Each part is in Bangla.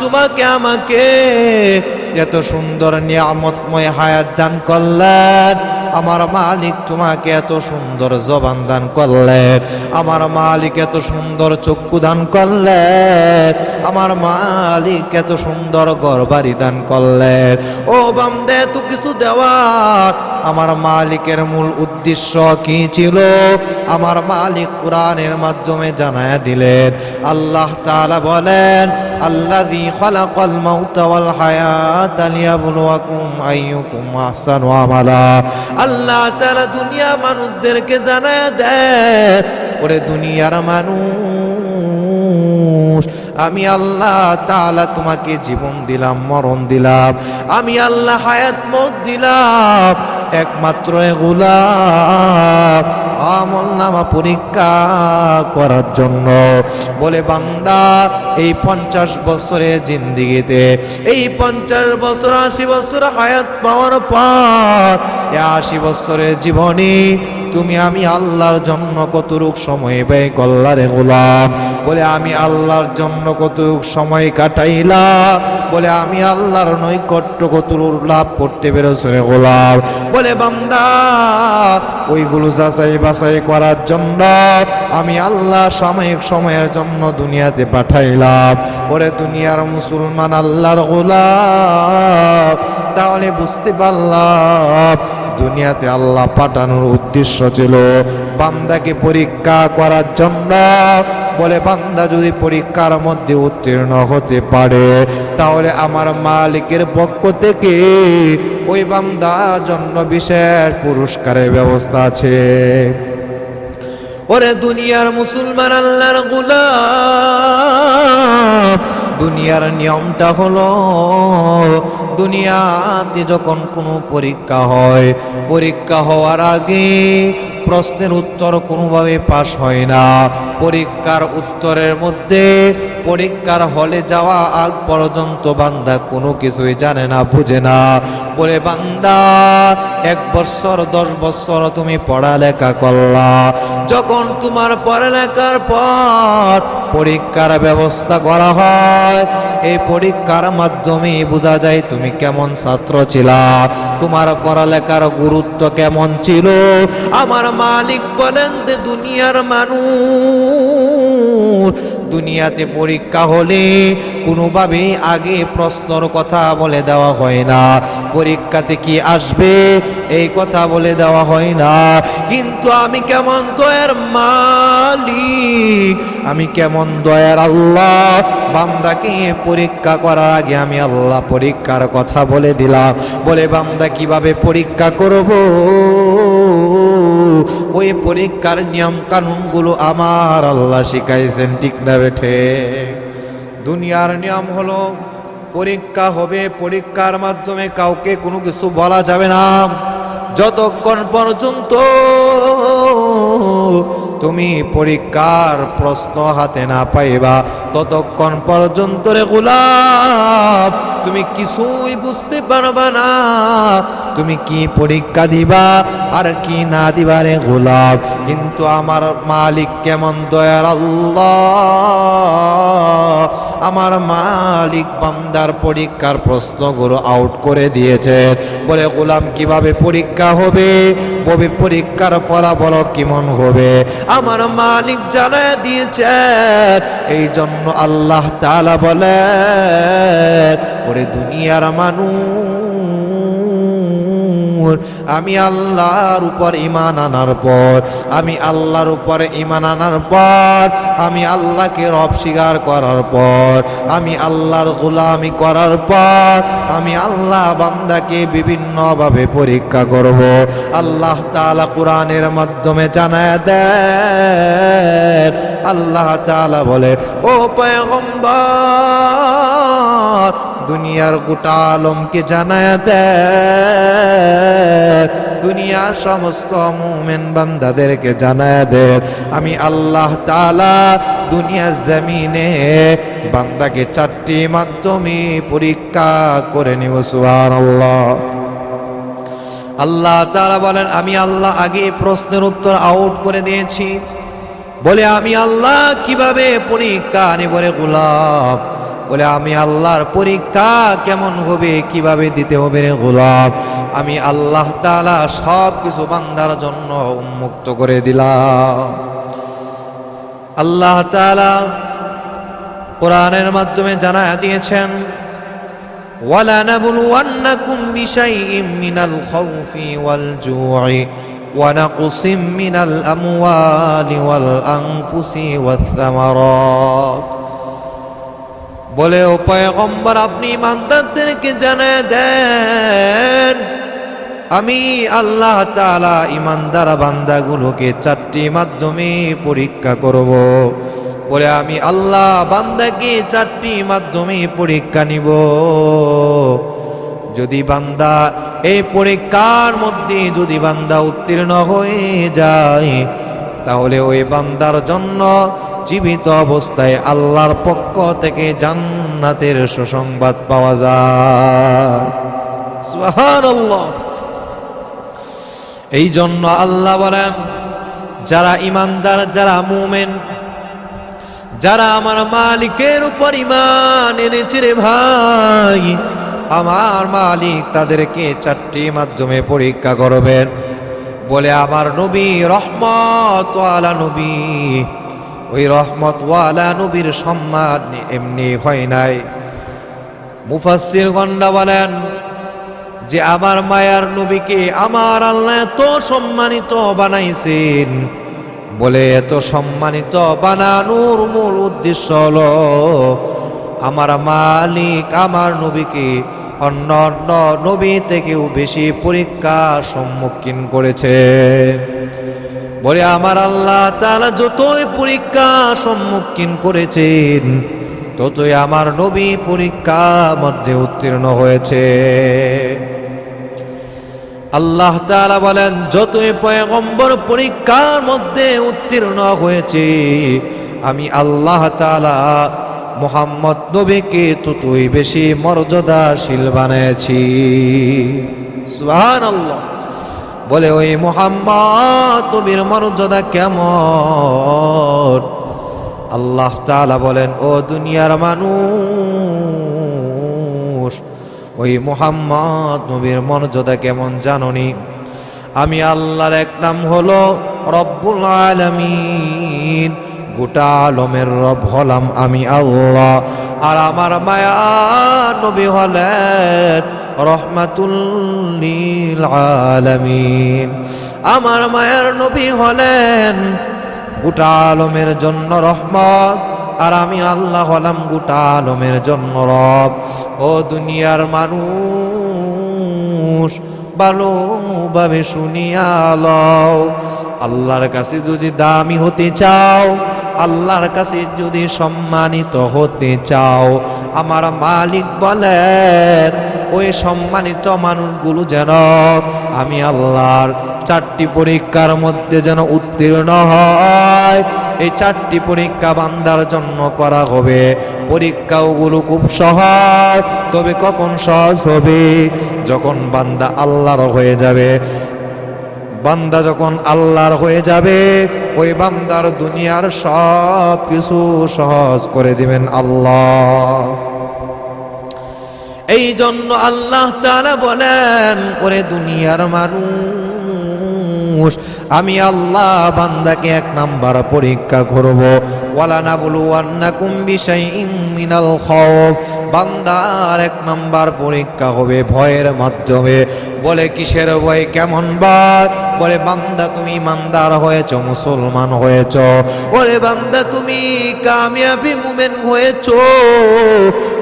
তোমাকে আমাকে এত সুন্দর নিয়ামতময় হায়াত দান করলেন। আমার মালিক তোমাকে এত সুন্দর জবান দান করলেন আমার মালিক এত সুন্দর চক্ষু দান করলেন আমার মালিক এত সুন্দর গরবারি দান করলেন ও বান্দে তো কিছু দেওয়ার আমার মালিকের মূল উদ্দেশ্য কি ছিল? আমার মালিক কোরআনের মাধ্যমে জানায় দিলেন। আল্লাহ তাআলা বলেন, আল্লাযী খালাকাল মাউতা ওয়াল হায়াতা লিয়াবলুয়াকুম আইয়ুকুম আহসানু আমালা। আল্লাহ তারা দুনিয়া মানুষদেরকে জানা দেয়, ওরে দুনিয়ার মানুষ, আমি আল্লাহ তালা তোমাকে জীবন দিলাম, মরণ দিলাম, আমি আল্লাহ হায়াত মত দিলাম, একমাত্র এগুলা আমল পরীক্ষা করার জন্য। বলে, বান্দা, এই পঞ্চাশ বছরের জিন্দিগিতে, এই পঞ্চাশ বছর, আশি বছর হায়াত পাওয়ার পর আশি বছরের জীবনী তুমি আমি আল্লাহর জন্য কতটুক সময় ব্যয় করলা রে গোলাম? বলে, আমি আল্লাহর জন্য কতটুক সময় কাটাইলা? বলে, আমি আল্লাহর নৈকট্য কতটুক লাভ করতে পেরেছ রে গোলাম? বলে, বান্দা, ওইগুলো যাচাই বাছাই করার জন্য আমি আল্লাহ সাময়িক সময়ের জন্য দুনিয়াতে পাঠাইলাম। ওরে দুনিয়ার মুসলমান আল্লাহর গোলাম, তাহলে বুঝতে পারলাম দুনিয়াতে আল্লাহ পাঠানোর উদ্দেশ্য ছিল বান্দাকে পরীক্ষা করার জন্য। বলে, বান্দা যদি পরীক্ষার মধ্যে উত্তীর্ণ হতে পারে, তাহলে আমার মালিকের পক্ষ থেকে ওই বান্দার জন্য বিশেষ পুরস্কারের ব্যবস্থা আছে। ওরে দুনিয়ার মুসলমান আল্লাহর গুলাম, দুনিয়ার নিয়মটা হলো, দুনিয়াতে যখন কোনো পরীক্ষা হয়, পরীক্ষা হওয়ার আগে প্রশ্নের উত্তর কোনোভাবে পাশ হয় না। পরীক্ষার উত্তরের মধ্যে পরীক্ষার হলে যাওয়া আগ পর্যন্ত বান্দা কোনো কিছুই জানে না, বুঝে না। বলে, বান্দা, এক বছর, দশ বছর তুমি পড়ালেখা করলা। যখন তোমার পড়ালেখার পর পরীক্ষার ব্যবস্থা করা হয়, এই পরীক্ষার মাধ্যমে বোঝা যায় তুমি কেমন ছাত্র ছিলা। তোমার পড়ালেখার গুরুত্ব কেমন ছিল? আমার মালিক বলেন দুনিয়ার মানুষ দুনিয়াতে পরীক্ষা হলে কোনোভাবে আগে প্রশ্নর কথা বলে দেওয়া হয় না। পরীক্ষাতে কি আসবে এই কথা বলে দেওয়া হয় না। কিন্তু আমি কেমন দয়ার মালিক? আমি কেমন দয়ার আল্লাহ? বান্দাকে পরীক্ষা করার আগে আমি আল্লাহ পরীক্ষার কথা বলে দিলাম। বলে বান্দা কীভাবে পরীক্ষা করব? ওই পরীক্ষার নিয়ম কানুনগুলো আমার আল্লাহ শিখাইছেন, ঠিক না বেঠে? দুনিয়ার নিয়ম হলো পরীক্ষা হবে, পরীক্ষার মাধ্যমে কাউকে কোনো কিছু বলা যাবে না। যতক্ষণ পর্যন্ত তুমি পরীক্ষার প্রশ্ন হাতে না পাইবা। ততক্ষণ পর্যন্ত রে গোলাপ, তুমি কিছুই বুঝতে পারবা না। তুমি কি পরীক্ষা দিবা আর কি না দিবা রে গোলাপ? কিন্তু আমার মালিক কেমন দয়ার আল্লাহ। আমার মালিক বান্দার পরীক্ষার প্রশ্নগুলো আউট করে দিয়েছে। বলে গোলাম কীভাবে পরীক্ষা হবে? পরীক্ষার ফলাফল কেমন হবে? আমার মালিক জানায় দিয়েছে। এই জন্য আল্লাহ তালা বলে ওরে দুনিয়ার মানুষ আমি আল্লাহর উপর ইমান আনার পর, আমি আল্লাহর উপর ইমান আনার পর, আমি আল্লাহকে রব স্বীকার করার পর, আমি আল্লাহর গোলামি করার পর, আমি আল্লাহ বান্দাকে বিভিন্নভাবে পরীক্ষা করব। আল্লাহ তাআলা কোরআনের মাধ্যমে জানায় দেন আল্লাহ তালা বলে, ও পয়গম্বর, দুনিয়ার গোটা আলমকে জানায় দেয় দুনিয়ার সমস্ত মুমেন বান্দাদেরকে জানায় দেন আমি আল্লাহ তাআলা দুনিয়ার জমিনে বান্দাকে চারটি মাধ্যমে পরীক্ষা করে নিব, সুবহানাল্লাহ। আল্লাহ তাআলা বলেন, আমি আল্লাহ আগে প্রশ্নের উত্তর আউট করে দিয়েছি। বলে, আমি আল্লাহ কীভাবে পরীক্ষা নিবরে গোলাপ? বলে, আমি আল্লাহর পরীক্ষা কেমন হবে, কীভাবে দিতে হবে রে গোলাপ? আমি আল্লাহ তালা সব কিছু বান্দার জন্য উন্মুক্ত করে দিলাম। আল্লাহ তালা কোরআনের মাধ্যমে জানা দিয়েছেন ওয়ালা নাবুলুয়ান্নাকুম বিশাইইম মিনাল খৌফি ওয়াল জুই। ونقص من الأموال والأنفس والثمرات বলে ও পয়গম্বর আপনি ইমানদারদেরকে জানায় দেন আমি আল্লাহ তাআলা ইমানদার বান্দাগুলোকে চারটি মাধ্যমে পরীক্ষা করব বলে আমি আল্লাহ বান্দাকে চারটি মাধ্যমে পরীক্ষা নিব যদি বান্দা এই পরীক্ষার মধ্যে যদি বান্দা উত্তীর্ণ হয়ে যায়, তাহলে ওই বান্দার জন্য জীবিত অবস্থায় আল্লাহর পক্ষ থেকে জান্নাতের সুসংবাদ পাওয়া যায়। এই জন্য আল্লাহ বলেন, যারা ইমানদার, যারা মুমেন, যারা আমার মালিকের উপর ইমান এনেছে রে ভাই আমার মালিক তাদেরকে চারটি মাধ্যমে পরীক্ষা করবেন। বলে, আমার নবী রহমত ওয়ালা নবী। ওই রহমত ওয়ালা নবীর সম্মান এমনি হয় নাই। মুফাসসির গন্ডা বলেন যে, আমার মায়ার নবীকে আমার আল্লাহ এত সম্মানিত বানাইছেন। বলে, এত সম্মানিত বানানোর মূল উদ্দেশ্য হলো, আমার মালিক আমার নবীকে অন্য অন্য নবী থেকেও বেশি পরীক্ষার সম্মুখীন করেছেন বলে, আমার আল্লাহ তাআলা যতই পরীক্ষা সম্মুখীন করেছেন, ততই আমার নবী পরীক্ষা মধ্যে উত্তীর্ণ হয়েছে। আল্লাহ তাআলা বলেন, যতই পয়গম্বর পরীক্ষার মধ্যে উত্তীর্ণ হয়েছে, আমি আল্লাহ তাআলা মোহাম্মদ নবীকে ততই বেশি মর্যাদাশীল বানিয়েছি। বলে, ওই মোহাম্মদ, নবীর মর্যাদা কেমন? আল্লাহ তাআলা বলেন, ও দুনিয়ার মানুষ, ওই মোহাম্মদ, নবীর মর্যাদা কেমন জাননি? আমি আল্লাহর এক নাম হলো রব্বুল আলামিন। গোটা আলমের রব হলাম আমি আল্লাহ। আর আমার মায়া নবী হলেন রহমাতুল্লিল আলামিন। আমার মায়ার নবী হলেন গোটা আলমের জন্য রহমত। আর আমি আল্লাহ হলাম গোটা আলমের জন্য রব। ও দুনিয়ার মানুষ, ভালোভাবে শুনিয়া লও। আল্লাহর কাছে যদি দামি হতে চাও আল্লাহর কাছে যদি সম্মানিত হতে চাও, আমার মালিক বলেন, ওই সম্মানিত মানুষগুলো যেন, আমি আল্লাহর চারটি পরীক্ষার মধ্যে যেন উত্তীর্ণ হয়। এই চারটি পরীক্ষা বান্দার জন্য করা হবে। পরীক্ষাগুলো খুব সহজ, তবে কখন সহজ হবে? যখন বান্দা আল্লাহর হয়ে যাবে। বান্দা যখন আল্লাহর হয়ে যাবে, ওই বান্দার দুনিয়ার সব কিছু সহজ করে দিবেন আল্লাহ। এই জন্য আল্লাহ তালা বলেন, ওরে দুনিয়ার মানুষ আমি আল্লাহ বান্দাকে এক নাম্বার পরীক্ষা করব। ওয়ালা না বলু আন্নাকুম বিশাইইম মিনাল খাউফ। বান্দার এক নাম্বার পরীক্ষা হবে ভয়ের মাধ্যমে। বলে, কিসের ভয়? কেমন বার বলে, বান্দা তুমি ইমানদার হয়েছ, মুসলমান হয়েছ। ওরে বান্দা তুমি কামিয়াবি মুমেন হয়েছ।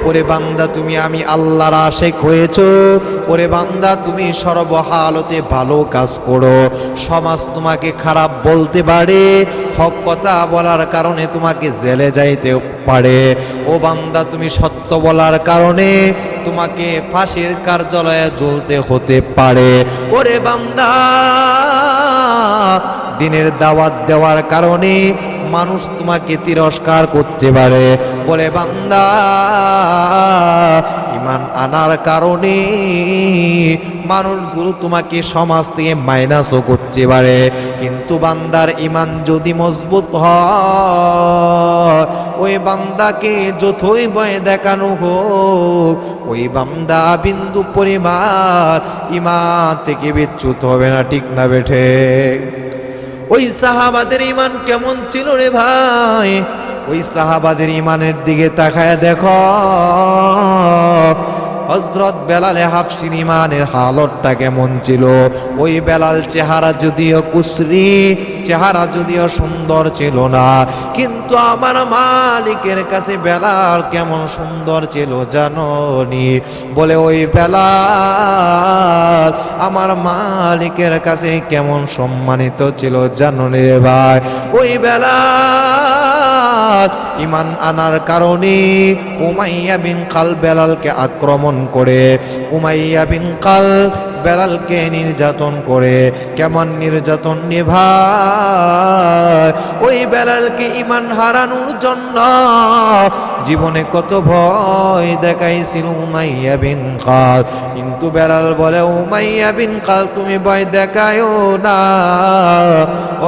ওরে, বান্দা তুমি আমি আল্লাহর আশেক হয়েছ। ওরে, বান্দা তুমি সর্বহালতে ভালো কাজ করো। সমাজ তোমাকে খারাপ বলতে পারে, হক কথা বলার কারণে তোমাকে জেলে যাইতে পারে। ও বান্দা, তুমি সত্য বলার কারণে তোমাকে ফাঁসির কার্যালয়ে জ্বলতে হতে পারে। ওরে বান্দা, দিনের দাওয়াত দেওয়ার কারণে মানুষ তোমাকে তিরস্কার করতে পারে। বলে বান্দা, ইমান আনার কারণে মানুষগুলো তোমাকে সমাজ থেকে মাইনাসও করতে পারে। কিন্তু বান্দার ইমান যদি মজবুত হয়, ওই বান্দাকে যতই ভয় দেখানো হোক, ওই বান্দা বিন্দু পরিমাণ ইমান থেকে বিচ্যুত হবে না, ঠিক না বেঠে? ওই সাহাবাদের ইমান কেমন ছিল রে ভাই? ওই সাহাবাদের ইমানের দিকে তাকায় দেখো। হজরত বেলালে হাফসিন ইমানের হালতটা কেমন ছিল? ওই বেলাল চেহারা যদিও কুসরি চেহারা যদিও সুন্দর ছিল না, কিন্তু আমার মালিকের কাছে বেলাল কেমন সুন্দর ছিল জাননি বলে, ওই বেলাল আমার মালিকের কাছে কেমন সম্মানিত ছিল জাননি রে ভাই? ওই বেলাল ইমান আনার কারণে উমাইয়া বিন কাল বেলালকে আক্রমণ করে। উমাইয়া বিন কাল বেলালকে নির্যাতন করে, কেমন নির্যাতন নিভায়? ওই বেড়ালকে ইমান হারানোর জন্য জীবনে কত ভয় দেখাইছিল উমাইয়া বিন কাল কিন্তু বেড়াল বলে, উমাইয়া বিন কাল তুমি ভয় দেখায়ও না।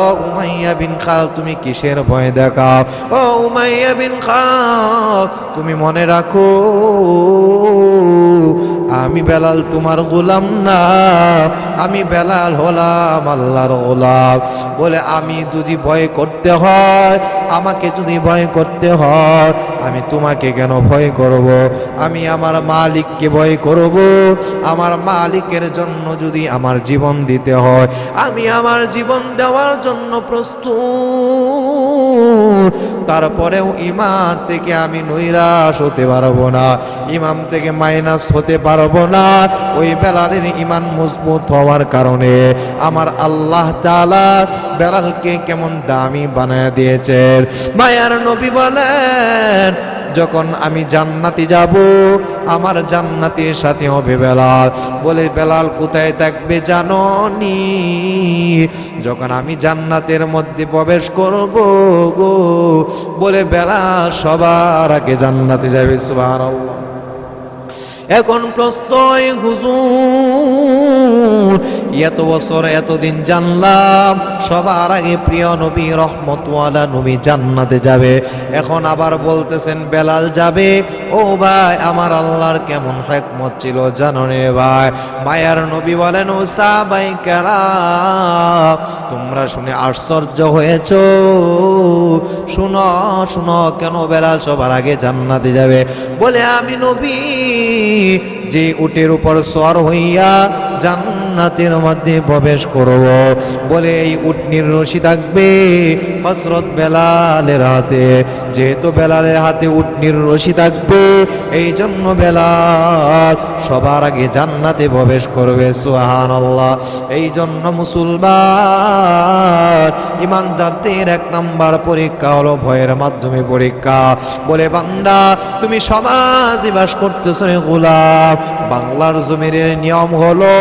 ও উমাইয়া বিন কাল তুমি কিসের ভয় দেখাও? ও উমাইয়া বিন কাল তুমি মনে রাখো আমি বেলাল তোমার গোলাম না, আমি বেলাল হলাম আল্লাহর গোলাম। বলে, আমি যদি ভয় করতে হয়, আমাকে যদি ভয় করতে হয়, আমি তোমাকে কেন ভয় করব? আমি আমার মালিককে ভয় করব। আমার মালিকের জন্য যদি আমার জীবন দিতে হয়, আমি আমার জীবন দেওয়ার জন্য প্রস্তুত তারপরেও ইমান থেকে আমি নৈরাশ হতে পারব না। ইমাম থেকে মাইনাস হতে পারব না। ওই বেলালের ইমান মজবুত হওয়ার কারণে আমার আল্লাহ তালা বেলালকে কেমন দামি বানায় দিয়েছেন। মায়ার নবী বলেন যখন আমি জান্নাতি যাব আমার জান্নাতের সাথে হবে বেলাল। বলে বেলাল কোথায় থাকবে জাননি যখন আমি জান্নাতের মধ্যে প্রবেশ করব গো বলে বেলা সবার আগে জান্নাতে যাবে সুবহানাল্লাহ। এখন প্রশ্ন হয়, হুজুর এত বছর, এতদিন জানলাম, সবার আগে প্রিয় নবী রহমতওয়ালা নবী জান্নাতে যাবে। এখন আবার বলতেছেন, বেলাল যাবে। ও ভাই, আমার আল্লাহর কেমন হেকমত ছিল জানো রে ভাই? মায়ার নবী বলেন ও সাবাই কেরা তোমরা শুনে আশ্চর্য হয়েছ। শুনো শুনো, কেন বেলাল সবার আগে জান্নাতে যাবে? বলে, আমি নবী যে উটের উপর সর হইয়া জান্নাতের মধ্যে প্রবেশ করব। বলে এই উটনির রশি থাকবে হজরত বেলালের হাতে। যেহেতু বেলালের হাতে উটনির রশি থাকবে এই জন্য বেলাল সবার আগে জান্নাতে প্রবেশ করবে সুহান আল্লাহ এই জন্য মুসলমান ইমানদারদের এক নাম্বার পরীক্ষা হলো ভয়ের মাধ্যমে পরীক্ষা। বলে, বান্দা, তুমি সমাজে বাস করতেছ রে বাংলার জমির নিয়ম হলো,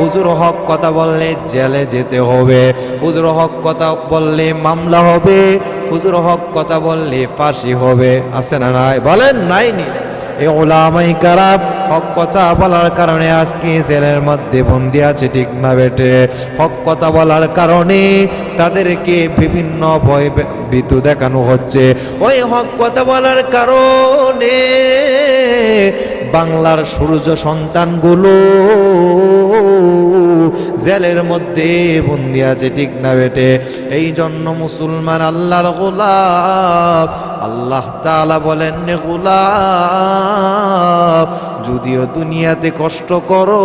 হুজুর হক কথা বললে জেলে যেতে হবে। হুজুর হক কথা বললে মামলা হবে। হুজুর হক কথা বললে ফাঁসি হবে। আছে না নাই? বলেন, নাই নি। এই ওলামাই কারাম হক কথা বলার কারণে আজকে জেলের মধ্যে বন্দি আছে, ঠিক না বেটে? হক কথা বলার কারণে তাদেরকে বিভিন্ন ভয় ভীতু দেখানো হচ্ছে। ওই হক কথা বলার কারণে বাংলার সূর্য সন্তানগুলো জেলের মধ্যে বন্দি আছে, ঠিক না বেটে? এই জন্য মুসলমান আল্লাহর গোলাপ, আল্লাহ তাআলা বলেন গোলাপ যদিও দুনিয়াতে কষ্ট করো,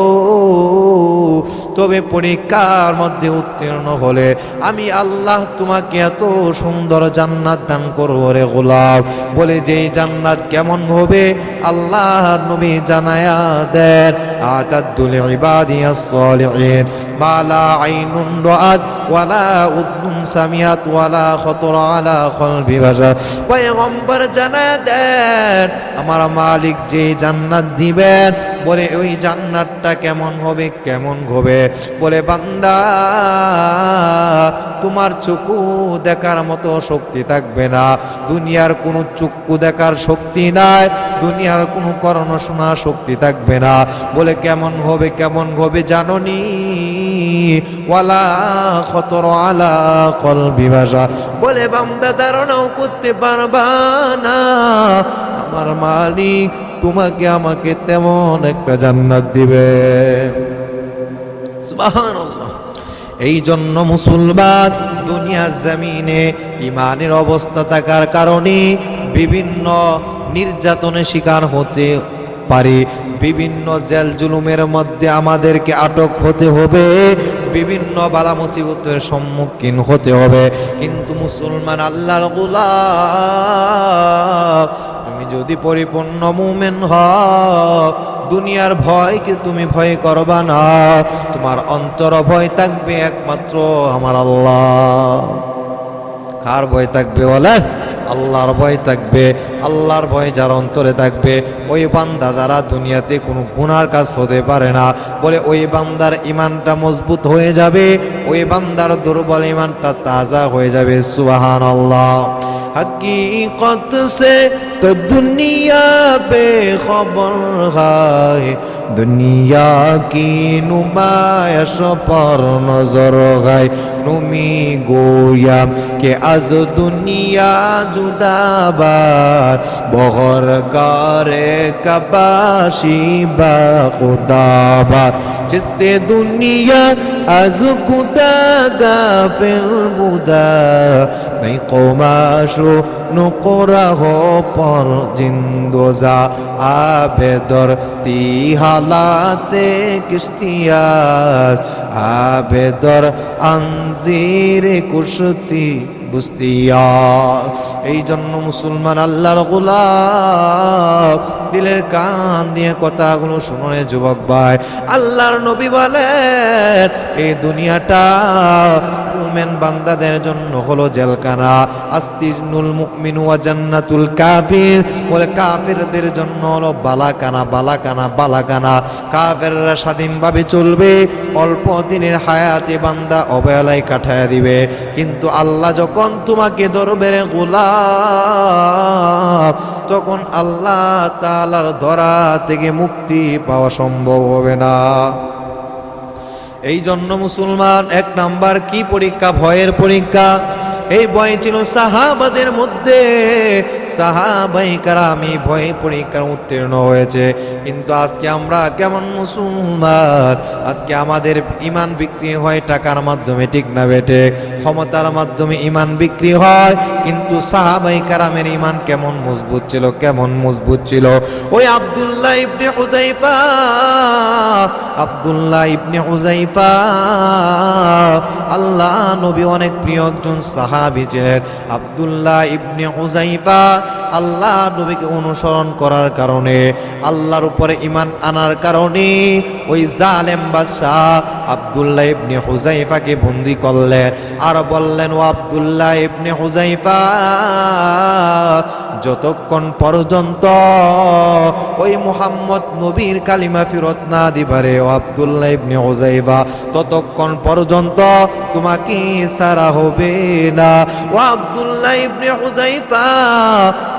তবে পরীক্ষার মধ্যে উত্তীর্ণ হলে আমি আল্লাহ তোমাকে এত সুন্দর জান্নাত দান করব রে গোলাপ বলে যেই জান্নাত কেমন হবে, আল্লাহ নবী জানায়া দেন, আতাদুল ইবাদিয়াস সালিহিন মা লা আইনুন রাআত ওয়ালা উযুন সামিয়াত ওয়ালা খাতর আলা কলবি বাশার। পয়গম্বর জানায়া দেন, আমার মালিক যে জান্নাত দিবে দিবেন বলে, ওই জান্নাতটা কেমন হবে কেমন হবে বলে, বান্দা, তোমার চক্ষু দেখার মতো শক্তি থাকবে না। দুনিয়ার কোনো চক্ষু দেখার শক্তি নাই, দুনিয়ার কোনো করণ শোনা শক্তি থাকবে না। বলে, কেমন হবে কেমন হবে জাননি? ওয়ালা খতর আলা কলবি ভাষা। বলে, বান্দা, ধারণাও করতে পারবা না। আমার মালিক তোমাকে আমাকে তেমন একটা জান্নাত দিবে। এই জন্য মুসলমান দুনিয়ার জামিনে ইমানের অবস্থা থাকার কারণে বিভিন্ন নির্যাতনের শিকার হতে পারি বিভিন্ন জেল জুলুমের মধ্যে আমাদেরকে আটক হতে হবে বিভিন্ন বালা মুসিবতের সম্মুখীন হতে হবে। কিন্তু মুসলমান আল্লাহর গোলাম তুমি যদি পরিপূর্ণ মুমেন হ দুনিয়ার ভয়কে তুমি ভয় করবা না। তোমার অন্তর ভয় থাকবে একমাত্র আমার আল্লাহ। কার ভয় থাকবে বলে? আল্লাহর ভয় থাকবে। আল্লাহর ভয় যার অন্তরে থাকবে। ওই বান্দা যারা দুনিয়াতে কোনো গুনার কাজ হতে পারে না। বলে ওই বান্দার ইমানটা মজবুত হয়ে যাবে, ওই বান্দার দুর্বল ইমানটা তাজা হয়ে যাবে। সুবাহান আল্লাহ হকিকত সে تو دنیا بے خبر ہے দুনিয়া কি নুমায়স পর নজর গায়, নুমি গোয়াম কে আজ দুনিয়া জুদাবার বহর গারে কবাশি বা খুদাবার চিস্তে দুনিয়া আজ খুদা গা গাফিল বুদা নাই কমাশো নুকরা হো পর জিন্দোজা আবেদর তিহা হালাতে কিস্তিয়াস আবেদর আনজির কুশতি এই জন্য মুসলমান আল্লাহর গোলাপ দিলের কান দিয়ে কথাগুলো শুনে যুবক ভাই আল্লাহর নবী বলেন, এই দুনিয়াটা মুমেন বান্দাদের জন্য হলো জেলখানা। আস্তিজনুল মুমিনু ওয়া জান্নাতুল কাফির। বলে কাফিরদের জন্য হলো বালাকানা বালাকানা বালাকানা কাফেররা স্বাধীনভাবে চলবে, অল্প দিনের হায়াতে বান্দা অবহেলায় কাটায় দিবে। কিন্তু আল্লাহ যখন তোমাকে ধরবে রে গোলাম, তখন আল্লাহ তাআলার ধরা থেকে মুক্তি পাওয়া সম্ভব হবে না। এই জন্য মুসলমান এক নাম্বার কি পরীক্ষা? ভয়ের পরীক্ষা। এই ভয় ছিল সাহাবাদের মধ্যে। সাহাবাই কারামি ভয় পরীক্ষার উত্তীর্ণ হয়েছে। কিন্তু আজকে আমরা কেমন মুসলমান? আজকে আমাদের ইমান বিক্রি হয় টাকার মাধ্যমে, ঠিক না বেটে ক্ষমতার মাধ্যমে ইমান বিক্রি হয়, কিন্তু সাহাবাই কারামের ইমান কেমন মজবুত ছিল, কেমন মজবুত ছিল? ওই আব্দুল্লাহ ইবনে হুজাইফা আব্দুল্লাহ ইবনে হুজাইফা আল্লাহ নবী অনেক প্রিয় একজন সাহাবী ছিলেন আব্দুল্লাহ ইবনে হুজাইফা আল্লাহ নবীকে অনুসরণ করার কারণে, আল্লাহর উপরে ইমান আনার কারণে ওই জালেম বাদশাহ আব্দুল্লাহ ইবনে হুজাইফাকে বন্দি করলেন আর বললেন, ও আব্দুল্লাহ ইবনে হুজাইফা যতক্ষণ পর্যন্ত ওই মুহাম্মদ নবীর কালিমা ফিরত না দিবারে ও আব্দুল্লাহ ইবনে হুজাইফা ততক্ষণ পর্যন্ত তোমাকে সারা হবে না। ও আব্দুল্লাহ ইবনে হুজাইফা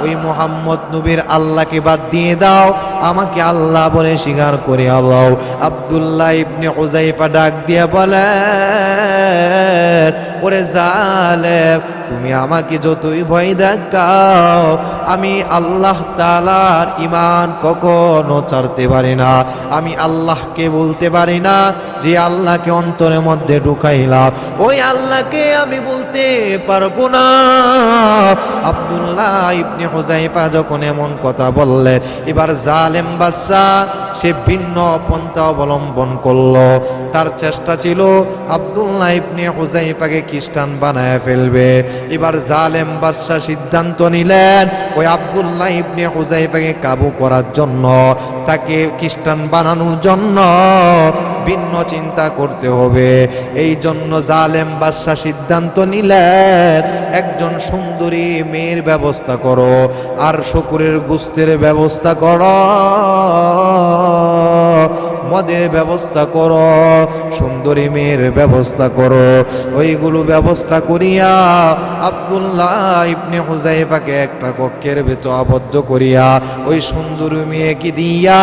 ওই মোহাম্মদ নবীর আল্লাহকে বাদ দিয়ে দাও। আমাকে আল্লাহ বলে স্বীকার করে আল্লাহ আব্দুল্লাহ ইবনে হুজাইফা ডাক দিয়ে বলে ওরে জালেম, তুমি আমাকে যতই ভয় দেখাও, আমি আল্লাহ তালার ইমান কখনো ছাড়তে পারি না। আমি আল্লাহকে বলতে পারি না যে আল্লাহকে অন্তরের মধ্যে ঢুকাইলাম। ওই আল্লাহকে আমি বলতে পারব না। আব্দুল্লাহ ইবনে হুজাইফা যখন এমন কথা বললেন, এবার জালেম বাদশাহ সে ভিন্ন পন্থা অবলম্বন করল। তার চেষ্টা ছিল আব্দুল্লাহ ইবনে হুজাইফাকে খ্রিস্টান বানায় ফেলবে। এবার জালেম বাদশাহ সিদ্ধান্ত নিলেন ওই আব্দুল্লাহ ইবনে হুজাইফাকে কাবু করার জন্য। তাকে খ্রিস্টান বানানোর জন্য ভিন্ন চিন্তা করতে হবে। এই জন্য জালেম বাদশাহ সিদ্ধান্ত নিলেন, একজন সুন্দরী মেয়ের ব্যবস্থা করো আর শুকুরের গুস্তের ব্যবস্থা করো। মদের ব্যবস্থা করো, সুন্দরী মেয়ের ব্যবস্থা করো। ওইগুলো ব্যবস্থা করিয়া আব্দুল্লাহ ইবনে হুজাইফাকে একটা কক্ষের ভেতর আবদ্ধ করিয়া ওই সুন্দরী মেয়েকে দিয়া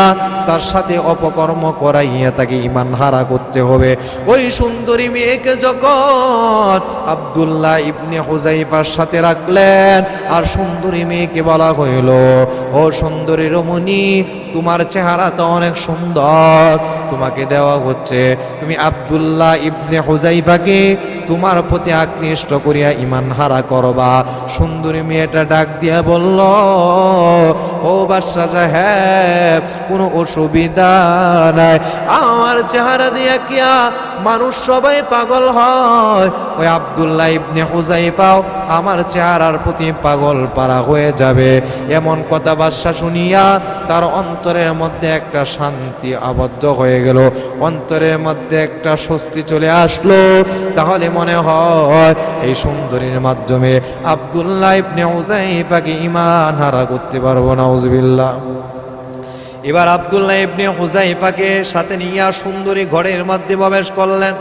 তার সাথে অপকর্ম করাইয়া তাকে ইমান হারা করতে হবে। ওই সুন্দরী মেয়েকে যখন আব্দুল্লাহ ইবনে হুজাইফার সাথে রাখলেন, আর সুন্দরী মেয়েকে বলা হইল, ও সুন্দরী রমণী, তোমার চেহারা তো অনেক সুন্দর। তোমাকে দেওয়া হচ্ছে। তুমি আবদুল্লাহ ইবনে হুজাইফাকে তোমার প্রতি আকৃষ্ট করিয়া ইমান হারা করবা। সুন্দরী মেয়েটা ডাক দিয়া বলল, ও বাদশাহ সাহেব, কোনো অসুবিধা নাই। আমার চেহারা দিয়া কিয়া মানুষ সবাই পাগল হয়। ওই আব্দুল্লাহ ইবনে হুজাইফাও আমার চেহারার প্রতি পাগল পারা হয়ে যাবে। এমন কথা বাদশাহ শুনিয়া তার অন্তরের মধ্যে একটা শান্তি আবদ্ধ হয়ে গেল। অন্তরের মধ্যে একটা স্বস্তি চলে আসলো। তাহলে মনে হয়, এই সুন্দরীর মাধ্যমে আব্দুল্লাহ ইবনে হুজাইফাকে ইমান হারা করতে পারব না উজবিল্লাহ এবার আব্দুল্লাহ ইবনে হুজাইফাকে সাথে নিয়ে সুন্দরী ঘরের মধ্যে প্রবেশ করলেন।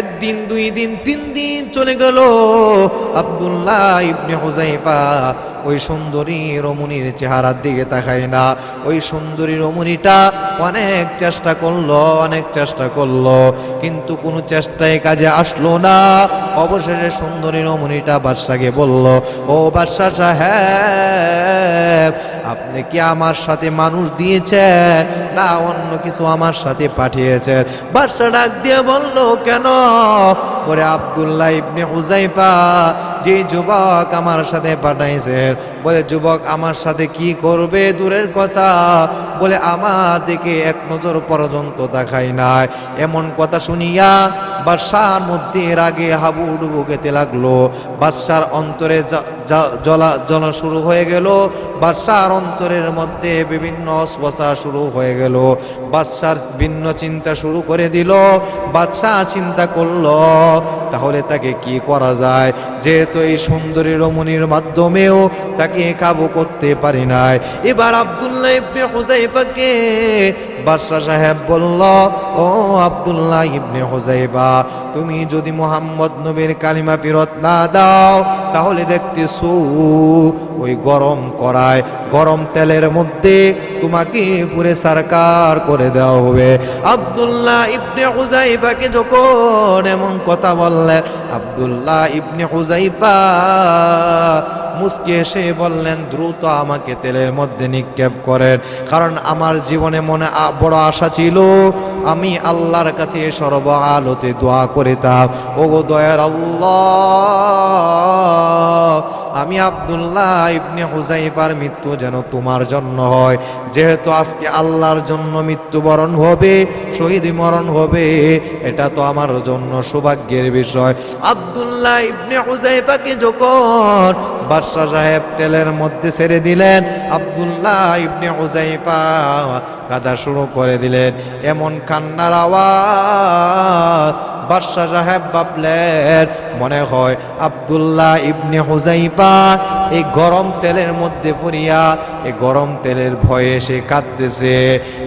একদিন, দুই দিন, তিন দিন চলে গেল আব্দুল্লাহ ইবনে হুজাইফা ওই সুন্দরী রমণীর চেহারার দিকে তাকায় না। ওই সুন্দরী রমণীটা অনেক চেষ্টা করল, অনেক চেষ্টা করল, কিন্তু কোনো চেষ্টায় কাজে আসলো না। অবশেষে সুন্দরী রমণীটা বাদশাকে বলল, ও বাদশাহ সাহেব, আপনি কি আমার সাথে মানুষ দিয়েছেন না অন্য কিছু আমার সাথে পাঠিয়েছেন? বাদশা ডাক দিয়ে বলল, কেন? ওরে আব্দুল্লাহ ইবনে হুজাইফা যে যুবক আমার সাথে পাঠাইছেন বলে, যুবক, আমার সাথে কি করবে? দূরের কথা। বলে, আমার দিকে এক নজর পর্যন্ত দেখাই নাই। এমন কথা শুনিয়া বাদশার মধ্যে এর আগে হাবুডুবু খেতে লাগল। বাদশার অন্তরে জ- জ- জ্বলা জ্বলা শুরু হয়ে গেল। বাদশার অন্তরের মধ্যে বিভিন্ন অস্বসা শুরু হয়ে গেল। বাদশার ভিন্ন চিন্তা শুরু করে দিল। বাদশাহ চিন্তা করল, তাহলে তাকে কি করা যায়? যেহেতু এই সুন্দরী রমণীর মাধ্যমেও তাকে কাবু করতে পারি নাই। এবার আবদুল্লাহ ইবনে হুজাইফাকে বাদশাহ সাহেব বলল, ও আব্দুল্লাহ ইবনে হোজাইবা তুমি যদি মোহাম্মদ নবীর কালিমা ফেরত না দাও, তাহলে দেখতেছো ওই গরম করায়, গরম তেলের মধ্যে তোমাকে পুরে সরকার করে দেওয়া হবে। আব্দুল্লাহ ইবনে হুজাইফাকে যখন এমন কথা বললেন, আব্দুল্লাহ ইবনে হুজাইফা মুসকে এসে বললেন, দ্রুত আমাকে তেলের মধ্যে নিক্ষেপ করেন। কারণ আমার জীবনে মনে বড় আশা ছিল, আমি আল্লাহর কাছে সর্ব আলোতে দোয়া করিতাম। ও গো দয়ার আল্লাহ, আমি আবদুল্লাহ ইবনে হুজাইফার মৃত্যু যেন তোমার জন্য হয়। যেহেতু আজকে আল্লাহর জন্য মৃত্যুবরণ হবে, শহীদ মরণ হবে, এটা তো আমার জন্য সৌভাগ্যের বিষয়। আব্দুল্লাহ ইবনে হুজাইফাকে যখন বাদশাহ সাহেব তেলের মধ্যে ছেড়ে দিলেন। আবদুল্লাহ ইবনে হুজাইফা কাদা শুরু করে দিলেন। এমন কান্নার আওয়াজ বাদশাহ সাহেব ভাবলেন, মনে হয় আব্দুল্লাহ ইবনে হুজাইফা এই গরম তেলের মধ্যে পড়িয়া এই গরম তেলের ভয়ে সে কাঁদতেছে।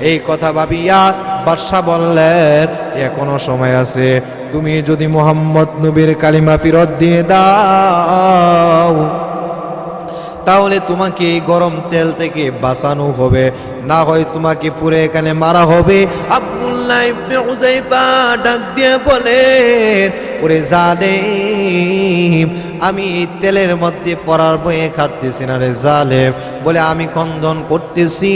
এই কথা ভাবিয়া বাদশাহ বললেন এখনও সময় আছে, তুমি যদি মোহাম্মদ নবীর কালিমা ফিরত দিয়ে দাও। তাহলে তোমাকে এই গরম তেল থেকে বাঁচানো হবে। না হয় তোমাকে পুরে এখানে মারা হবে। আব্দুল্লাহ ইবনে উজাইফা ডাক দিয়ে বলেন, ওরে জালেম আমি এই তেলের মধ্যে পড়ার বয়ে খাচ্তেছি না রে জালেম। বলে, আমি খন্দন করতেছি।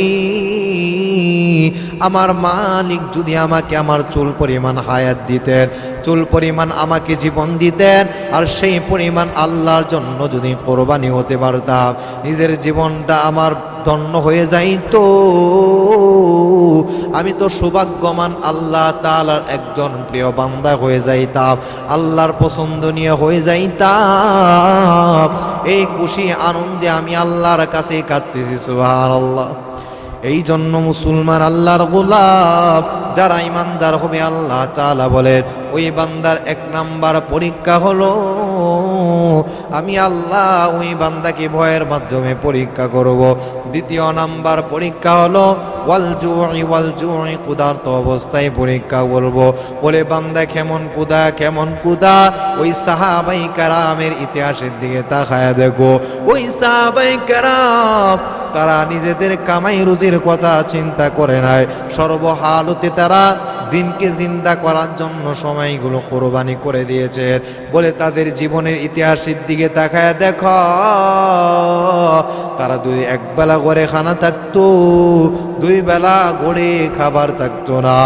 আমার মালিক যদি আমাকে আমার চুল পরিমাণ হায়াত দিতেন, চুল পরিমাণ আমাকে জীবন দিতেন, আর সেই পরিমাণ আল্লাহর জন্য যদি কোরবানি হতে পারতাম, নিজের জীবনটা আমার ধন্য হয়ে যাইতো। আমি তো সৌভাগ্যমান আল্লাহ তাআলার একজন প্রিয় বান্দা হয়ে যাইতাম, আল্লাহর পছন্দনীয় হয়ে যাইতাম। এই খুশি আনন্দে আমি আল্লাহর কাছে কাঁদতেছি, সুবহানাল্লাহ। এই জন্য মুসলমান আল্লাহর গোলাপ যারা ইমানদার হবে, আল্লাহ তাআলা বলেন, ওই বান্দার এক নাম্বার পরীক্ষা হলো আমি আল্লাহ ওই বান্দাকে ভয়ের মাধ্যমে পরীক্ষা করব। দ্বিতীয় নাম্বার পরীক্ষা হলো, ওয়াল জুই ওয়াল জুই কুদার্ত অবস্থায় পরীক্ষা বলব বলে, বান্দা কেমন কুদা কেমন কুদা ওই সাহাবাই কারামের ইতিহাসের দিকে তাকায় দেখো। ওই সাহাবাই কারাম, তারা নিজেদের কামাই রুজির কথা চিন্তা করে নাই। সর্বহালতে তারা দিনকে জিন্দা করার জন্য সময়গুলো কোরবানি করে দিয়েছে। বলে তাদের জীবনের ইতিহাসের দিকে তাকায়, দেখ, তারা দুই একবেলা করে খানা থাকতো, দুই বেলা গড়ে খাবার থাকতো না।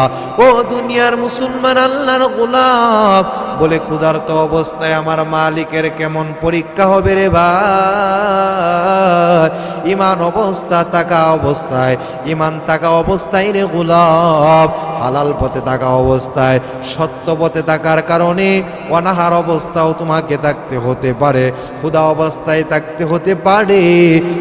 ও দুনিয়ার মুসলমান, আল্লাহর গোলাপ বলে ক্ষুধার্ত অবস্থায় আমার মালিকের কেমন পরীক্ষা হবে রে ভাই? ইমান অবস্থা, থাকা অবস্থায়, ইমান থাকা অবস্থায় রে গোলাপ হালাল পথে থাকা অবস্থায়, সত্য পথে থাকার কারণে অনাহার অবস্থাও তোমাকে থাকতে হতে পারে। ক্ষুধা অবস্থায় থাকতে হতে পারে।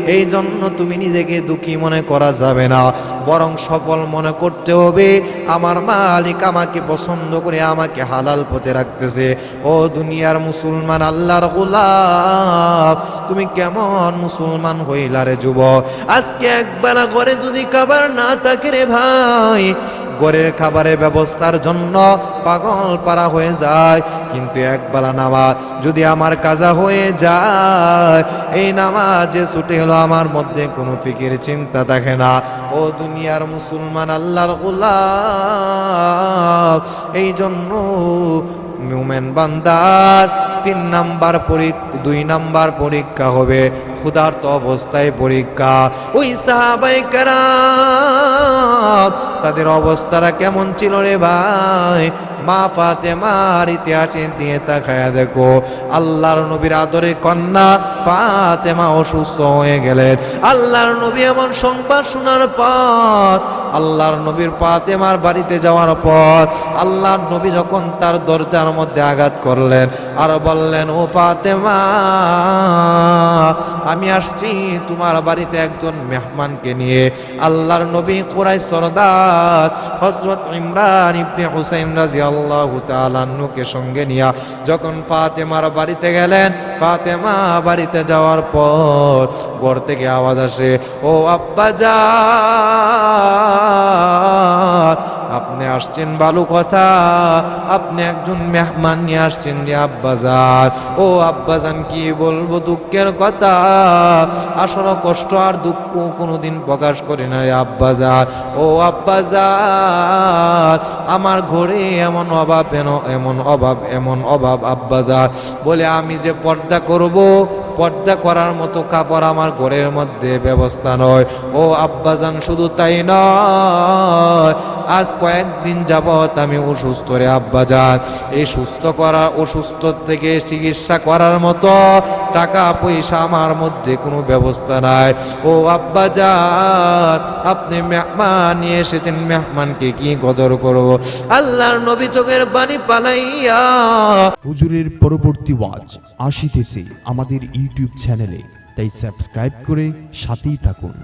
এই জন্য তুমি নিজেকে দুঃখী মনে করা যাবে না। বরং সফল মনে করতে হবে, আমার মালিক আমাকে পছন্দ করে আমাকে হালাল পথে রাখতেছে। ও দুনিয়ার মুসলমান, আল্লাহর গোলাপ তুমি কেমন মুসলমান হইলা রে যুবক? আজকে একবেলা ঘরে যদি খাবার না থাকে রে ভাই, ঘরের খাবারের ব্যবস্থার জন্য পাগল পারা হয়ে যায়। কিন্তু একবেলা নামাজ যদি আমার কাজা হয়ে যায়, এই নামাজে ছুটে হলো আমার মধ্যে কোনো ফিকির চিন্তা থাকে না। ও দুনিয়ার মুসলমান, আল্লাহর গোলাপ এই জন্য মিউমেন বান্দার তিন নাম্বার পরীক্ষা দুই নাম্বার পরীক্ষা হবে। ক্ষুধার্ত অবস্থায় পরীক্ষা। ওই সাহাবাই কারাম, তাদের অবস্থাটা কেমন ছিল রে ভাই? মা ফাতেমার ইতিহাসে দিয়ে তাকায়া দেখো। আল্লাহর নবীর আদরে কন্যা ফাতেমা অসুস্থ হয়ে গেলেন। আল্লাহর নবী এমন সংবাদ শোনার পর, আল্লাহর নবীর ফাতেমার বাড়িতে যাওয়ার পর, আল্লাহর নবী যখন তার দরজার মধ্যে আঘাত করলেন আর বললেন, ও ফাতেমা আমি আসছি তোমার বাড়িতে একজন মেহমানকে নিয়ে। আল্লাহর নবী কুরাই সরদার হজরত ইমরান ইবনে হুসাইন রাদিয়াল্লাহু তাআলা কে সঙ্গে নিয়ে যখন ফাতেমার বাড়িতে গেলেন, ফাতেমা বাড়িতে যাওয়ার পর ঘর থেকে আওয়াজ আসে, ও আব্বা যা আপনি আসছেন ভালো কথা, আপনি একজন মেহমান নিয়ে আসছেন যে আব্বাজান। ও আব্বাজান, কি বলব দুঃখের কথা? আসলে কষ্ট আর দুঃখ কোনোদিন প্রকাশ করে না রে আব্বাজান। ও আব্বাজান, আমার ঘরে এমন অভাব, এন, এমন অভাব এমন অভাব আব্বাজান। বলে, আমি যে পর্দা করব, পর্দা করার মতো কাপড় আমার ঘরের মধ্যে ব্যবস্থা নয়। ও আব্বাজান, শুধু তাই নয়, আজ কয়েকদিন যাবৎ আমি অসুস্থ রে আব্বাজান। এই সুস্থ করা অসুস্থ থেকে চিকিৎসা করার মতো টাকা পয়সা আমার মধ্যে কোনো ব্যবস্থা নাই। ও আব্বাজান, আপনি মেহমান নিয়ে এসেছেন, মেহমানকে কি কদর করব? আল্লাহর নবী চোখের পানি পালাইয়া হুজুরের পরবর্তী ওয়াজ আসিতেছে আমাদের ইউটিউব চ্যানেলে। তাই সাবস্ক্রাইব করে সাথেই থাকুন।